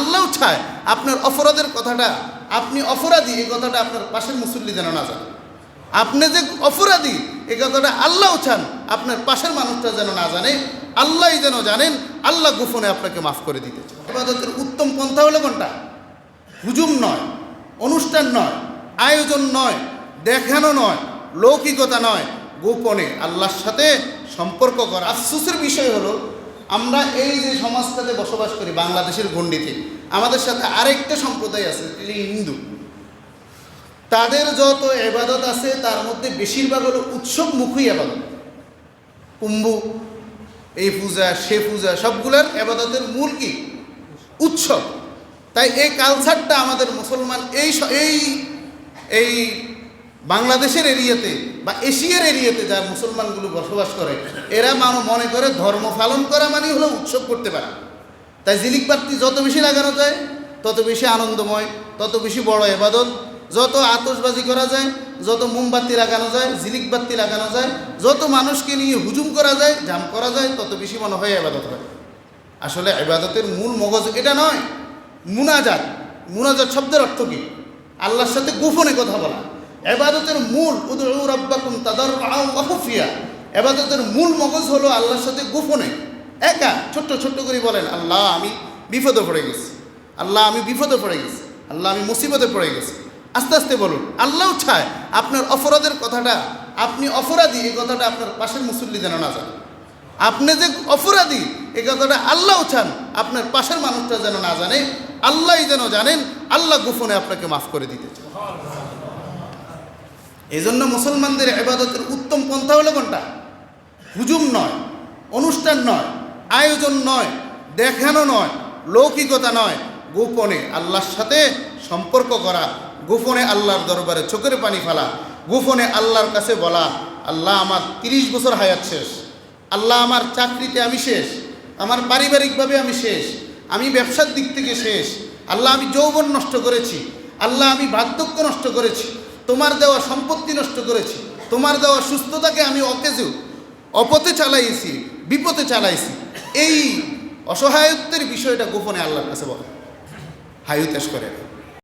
আল্লাহ চায় আপনার অপরাধের কথাটা, আপনি অপরাধী, এই কথাটা আপনার পাশের মুসল্লি যেন না জানে। আপনি যে অপরাধী, এই কথাটা আল্লাহ চান, আপনার পাশের মানুষটা যেন না জানে, আল্লাহই যেন জানেন, আল্লাহ গোপনে আপনাকে মাফ করে দিতে ইবাদতের উত্তম পন্থা হলো কোনটা? হুজুম নয়, অনুষ্ঠান নয়, আয়োজন নয়, দেখানো নয়, লৌকিকতা নয়, গোপনে আল্লাহর সাথে সম্পর্ক করা। আফসোসের বিষয় হলো আমরা এই যে সমাজটাতে বসবাস করি, বাংলাদেশের গণ্ডিতে, আমাদের সাথে আরেকটা সম্প্রদায় আছে এটি হিন্দু। তাদের যত এবাদত আছে, তার মধ্যে বেশিরভাগ হলো উৎসবমুখী আবাদত কুম্ভু, এই পূজা, সে পূজা, সবগুলোর এবাদতের মূল কি? উৎসব। তাই এই কালচারটা আমাদের মুসলমান এই এই এই বাংলাদেশের এরিয়াতে বা এশিয়ার এরিয়াতে যা মুসলমানগুলো বসবাস করে, এরা মানুষ মনে করে ধর্ম পালন করা মানে হলো উৎসব করতে পারে। তাই জিলিক বাতি যত বেশি লাগানো যায়, তত বেশি আনন্দময়, তত বেশি বড় এবাদত, যত আতসবাজি করা যায়, যত মোমবাতি লাগানো যায়, জিলিক বাতি লাগানো যায়, যত মানুষকে নিয়ে হুজুম করা যায়, জাম করা যায়, তত বেশি মনে হয় এবাদত হয়। আসলে এবাদতের মূল মগজ এটা নয়, মুনাজাত। মুনাজাত শব্দের অর্থ কি? আল্লাহর সাথে গোপনে কথা বলা। এবাদতের মূল তাদাররুআন ওয়া এবাদতের মূল মগজ হলো আল্লাহর সাথে গোপনে। একা, ছোট্ট ছোট্ট করে বলেন, আল্লাহ, আমি বিপদে পড়ে গেছি। আল্লাহ, আমি বিপদে পড়ে গেছি। আল্লাহ, আমি মুসিবতে পড়ে গেছি। আস্তে আস্তে বলুন আল্লাহ চায় আপনার অপরাধের কথাটা, আপনি অপরাধী, এই কথাটা আপনার পাশের মুসল্লি যেন না জানে। আপনি যে অপরাধী, এই কথাটা আল্লাহ চান, আপনার পাশের মানুষটা যেন না জানে। আল্লাহই যেন জানেন, আল্লাহ গোপনে আপনাকে মাফ করে দিতে চান এই জন্য মুসলমানদের এবাদতের উত্তম পন্থা হলো কোনটা? হুজুম নয়, অনুষ্ঠান নয়, আয়োজন নয়, দেখানো নয়, লৌকিকতা নয়, গোপনে আল্লাহর সাথে সম্পর্ক করা, গোপনে আল্লাহর দরবারে চোখের পানি ফেলা, গোপনে আল্লাহর কাছে বলা, আল্লাহ আমার তিরিশ বছর হায়াত শেষ, আল্লাহ আমার চাকরিতে আমি শেষ, আমার পারিবারিকভাবে আমি শেষ, আমি ব্যবসার দিক থেকে শেষ, আল্লাহ আমি যৌবন নষ্ট করেছি, আল্লাহ আমি বার্ধক্য নষ্ট করেছি তোমার দেওয়া সম্পত্তি নষ্ট করেছি। তোমার দেওয়া সুস্থতাকে আমি অকেজু, অপথে চালাইছি বিপথে চালাইছি এই অসহায়ত্বের বিষয়টা গোপনে আল্লাহর কাছে বলে। হায়ুতেশ করে